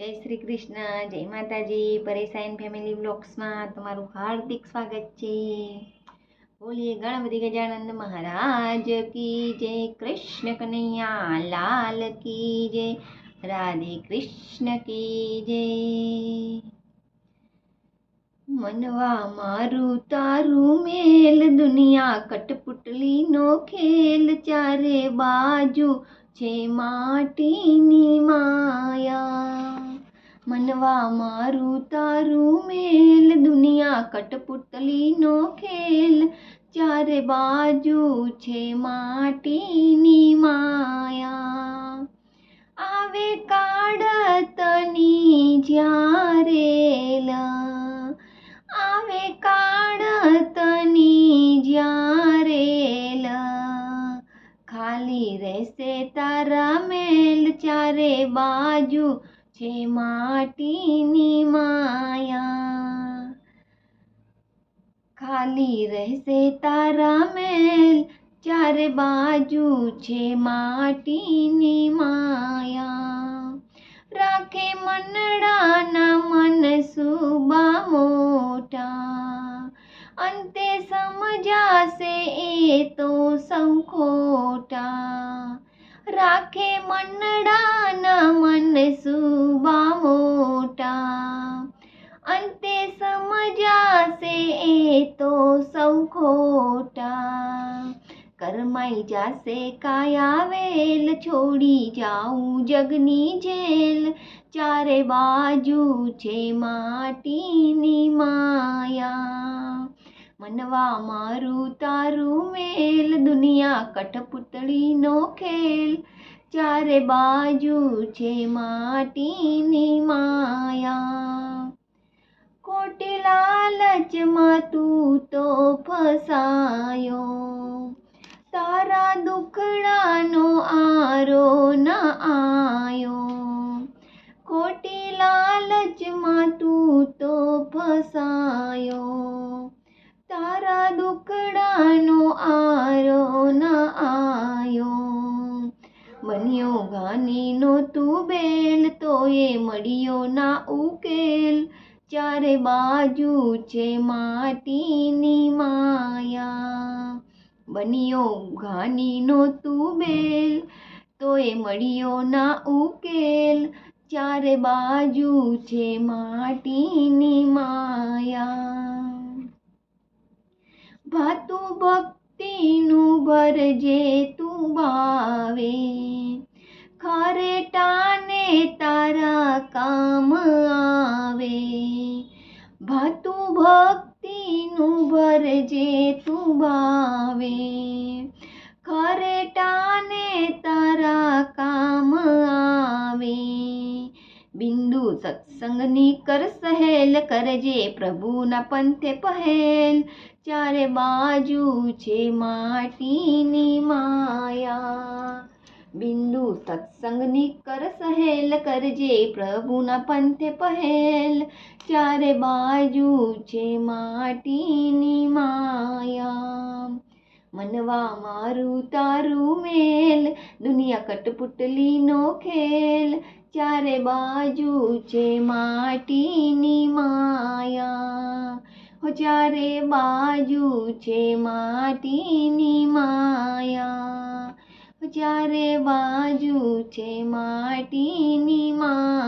જય શ્રી કૃષ્ણ, જય માતાજી. પરેશાયન ફેમિલી બ્લોગ્સમાં તમારું હાર્દિક સ્વાગત છે. બોલીએ ગણપતિ ગજાનંદ મહારાજ કી જય, કૃષ્ણ કનૈયા, લાલ કી જય, રાધે કૃષ્ણ કી જય. મનવા મારું તારું મેલ, દુનિયા કટપુટલીનો ખેલ ચારે બાજુ છે માટીની માયા. મનવા મારું તારું મેલ. દુનિયા કટપુતલીનો ખેલ. ચારે બાજુ છે માટીની માયા. આવે કાળતની જ્યારે આવે કાળતની જ્યારે ખાલી રહેશે તારા મેલ. ચારે બાજુ છે માટીની માયા. ખાલી રહેશે તારા મેલ, ચારે બાજુ છે માટીની માયા. રાખે મનડાના મન સુબા મોટા. અંતે સમજાશે એ તો સૌ ખોટા રાખે મંડળાના મન સુબા મોટા. અંતે સમજાશે એ તો સૌ ખોટા. કરમાઈ જાશે કાયા વેલ, છોડી જાઉં જગની જેલ. ચારે બાજુ છે માટીની માયા. મનવા મારું તારું મેલ, દુનિયા કઠપુતળીનો ખેલ. ચારે બાજુ છે માટીની માયા. ખોટી લાલચમાં તું તો ફસાયો. તારા દુખડાનો આરો ન આયો. ખોટી લાલચમાં તું તો ફસાયો. દુખડાનો આરો ન આયો. બન્યો ગાનીનો તું બેલ તો એ મળ્યો ના ઉકેલ. ચારે બાજુ છે માટીની માયા. બન્યો ઘાનીનો તું બેલ તો એ મળ્યો ના ઉકેલ. ચારે બાજુ છે માટીની માયા. ભાતું ભક્તિનું ભરજે સત્સંગની કર સહેલ કરજે પ્રભુના પંથે પહેલ. ચારે બાજુ છે માટીની માયા. બિંદુ સત્સંગની કર સહેલ કરજે પ્રભુના પંથે પહેલ. ચારે બાજુ છે માટીની માયા. મનવા મારું તારું મેલ. દુનિયા કટપુટલીનો ખેલ. ચારે બાજુ છે માટીની માયા. હો ચારે બાજુ છે માટીની માયા. ચારે બાજુ છે માટીની મા